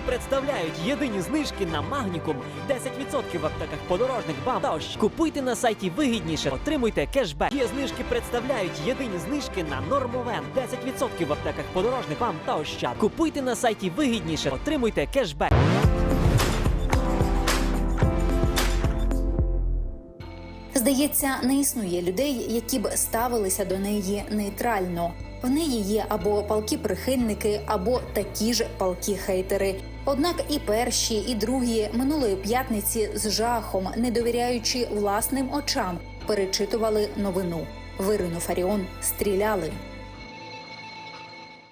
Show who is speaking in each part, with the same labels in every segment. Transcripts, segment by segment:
Speaker 1: знижки представляють єдині знижки на Магнікум, 10% в аптеках подорожних бам та ощ. Купуйте на сайті вигідніше, отримуйте кешбек. Є знижки представляють єдині знижки на Нормовен, 10% в аптеках подорожних бам та ощад. Купуйте на сайті вигідніше, отримуйте кешбек.
Speaker 2: Здається, не існує людей, які б ставилися до неї нейтрально. В неї є або палкі прихильники, або такі ж палкі хейтери. Однак і перші, і другі минулої п'ятниці з жахом, не довіряючи власним очам, перечитували новину. Вирину Фаріон стріляли.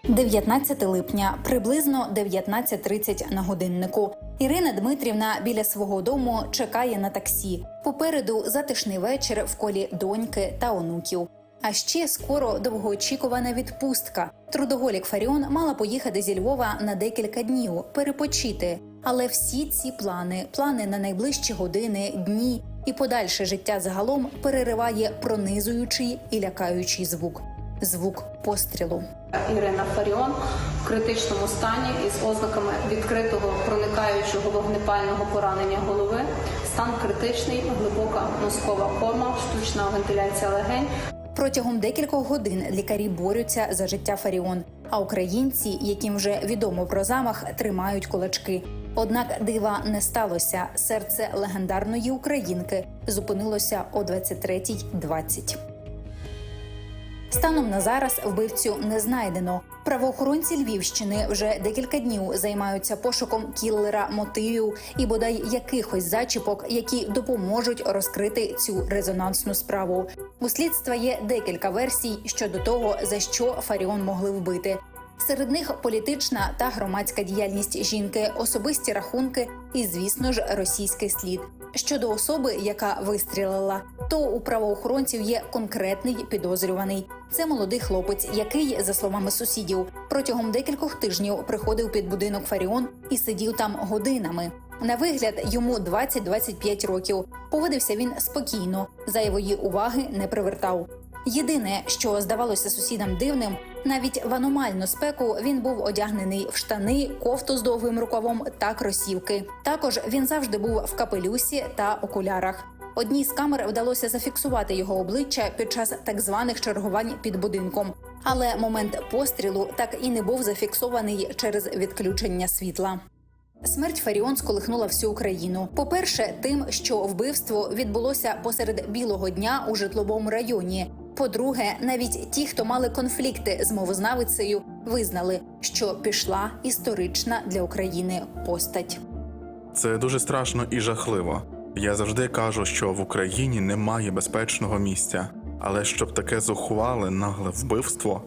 Speaker 2: 19 липня, приблизно 19.30 на годиннику. Ірина Дмитрівна біля свого дому чекає на таксі. Попереду затишний вечір в колі доньки та онуків. А ще скоро довгоочікувана відпустка. Трудоголік Фаріон мала поїхати зі Львова на декілька днів перепочити. Але всі ці плани, плани на найближчі години, дні і подальше життя загалом перериває пронизуючий і лякаючий звук звук пострілу.
Speaker 3: Ірина Фаріон в критичному стані із ознаками відкритого проникаючого вогнепального поранення голови. Стан критичний, глибока мозкова кома, штучна вентиляція легень.
Speaker 2: Протягом декількох годин лікарі борються за життя Фаріон. А українці, яким вже відомо про замах, тримають кулачки. Однак дива не сталося. Серце легендарної українки зупинилося о 23.20. Станом на зараз вбивцю не знайдено. Правоохоронці Львівщини вже декілька днів займаються пошуком кіллера мотивів і бодай якихось зачіпок, які допоможуть розкрити цю резонансну справу. У слідства є декілька версій щодо того, за що Фаріон могли вбити. Серед них політична та громадська діяльність жінки, особисті рахунки і, звісно ж, російський слід. Щодо особи, яка вистрілила, то у правоохоронців є конкретний підозрюваний. Це молодий хлопець, який, за словами сусідів, протягом декількох тижнів приходив під будинок Фаріон і сидів там годинами. На вигляд йому 20-25 років. Поводився він спокійно, зайвої уваги не привертав. Єдине, що здавалося сусідам дивним, навіть в аномальну спеку він був одягнений в штани, кофту з довгим рукавом та кросівки. Також він завжди був в капелюсі та окулярах. Одній з камер вдалося зафіксувати його обличчя під час так званих чергувань під будинком. Але момент пострілу так і не був зафіксований через відключення світла. Смерть Фаріон сколихнула всю Україну. По-перше, тим, що вбивство відбулося посеред білого дня у житловому районі. По-друге, навіть ті, хто мали конфлікти з мовознавицею, визнали, що пішла історична для України постать.
Speaker 4: Це дуже страшно і жахливо. Я завжди кажу, що в Україні немає безпечного місця, але щоб таке зухвале нагле вбивство,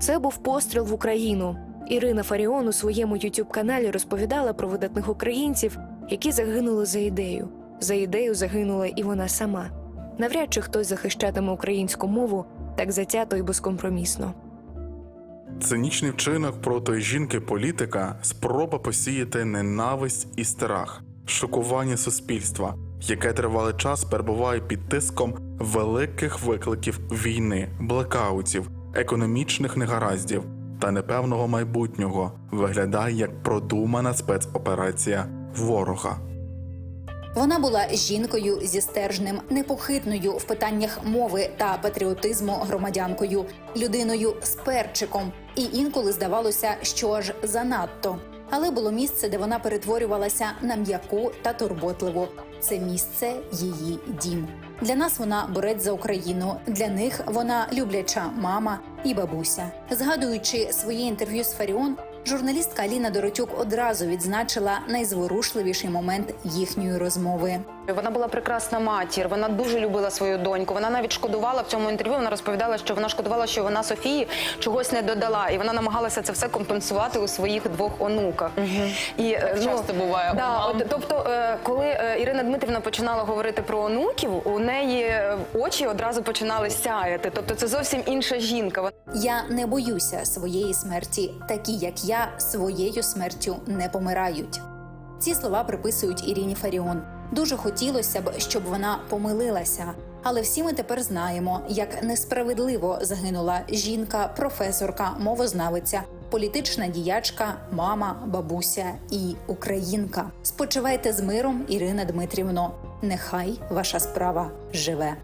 Speaker 5: Це був постріл в Україну. Ірина Фаріон у своєму youtube каналі розповідала про видатних українців, які загинули за ідею. За ідею загинула і вона сама. Навряд чи хтось захищатиме українську мову так затято і безкомпромісно.
Speaker 4: цинічний вчинок проти жінки-політика спроба посіяти ненависть і страх, шокування суспільства, яке тривалий час перебуває під тиском великих викликів війни, блекаутів, економічних негараздів та непевного майбутнього, виглядає як продумана спецоперація ворога.
Speaker 2: Вона була жінкою зі стержнем, непохитною в питаннях мови та патріотизму громадянкою, людиною з перчиком, і інколи здавалося, що аж занадто. Але було місце, де вона перетворювалася на м'яку та турботливу. Це місце її дім. Для нас вона борець за Україну. Для них вона любляча мама і бабуся. Згадуючи своє інтерв'ю з Фаріон, журналістка Аліна Доротюк одразу відзначила найзворушливіший момент їхньої розмови.
Speaker 6: Вона була прекрасна матір. Вона дуже любила свою доньку. Вона навіть шкодувала в цьому інтерв'ю. Вона розповідала, що вона шкодувала, що вона Софії чогось не додала, і вона намагалася це все компенсувати у своїх двох онуках. І е,
Speaker 7: часто буває у мам.
Speaker 6: от, тобто, е, коли е, Ірина Дмитрівна починала говорити про онуків, у неї очі одразу починали сяяти. Тобто, це зовсім інша жінка. Вона-
Speaker 2: Я не боюся своєї смерті. Такі, як я, своєю смертю не помирають. Ці слова приписують Іріні Фаріон. Дуже хотілося б, щоб вона помилилася. Але всі ми тепер знаємо, як несправедливо загинула жінка, професорка, мовознавиця, політична діячка, мама, бабуся і українка. Спочивайте з миром, Ірина Дмитрівно. Нехай ваша справа живе.